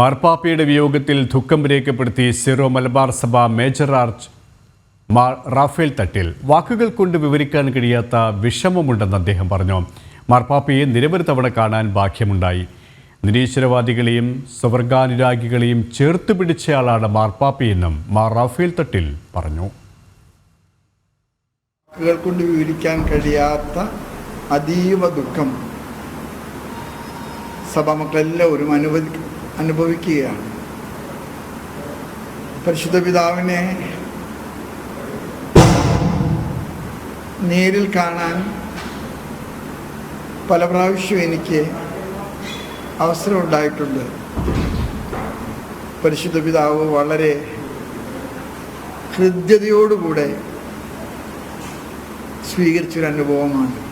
മാർപ്പാപ്പയുടെ വിയോഗത്തിൽ ദുഃഖം രേഖപ്പെടുത്തി Syro Malabar Sabha major arch Mar Raphael Thattil വാക്കുകൾ കൊണ്ട് വിവരിക്കാൻ കഴിയാത്ത വിഷമമുണ്ടെന്ന് അദ്ദേഹം പറഞ്ഞു. മാർപ്പാപ്പയെ നിരവധി തവണ കാണാൻ ഭാഗ്യമുണ്ടായി. നിരീശ്വരവാദികളെയും സ്വർഗാനുരാഗികളെയും ചേർത്ത് പിടിച്ചയാളാണ് മാർപ്പാപ്പയെന്നും മാർ റാഫേൽ തട്ടിൽ പറഞ്ഞു. വാക്കുകൾ കൊണ്ട് വിവരിക്കാൻ കഴിയാത്ത അതീവ ദുഃഖം. സഭാമക്കളെല്ലാവരും അനുവദി അനുഭവിക്കുകയാണ്. പരിശുദ്ധ പിതാവിനെ നേരിൽ കാണാൻ പല പ്രാവശ്യം എനിക്ക് അവസരമുണ്ടായിട്ടുണ്ട്. പരിശുദ്ധ പിതാവ് വളരെ ഹൃദ്യതയോടുകൂടെ സ്വീകരിച്ചൊരു അനുഭവമാണ്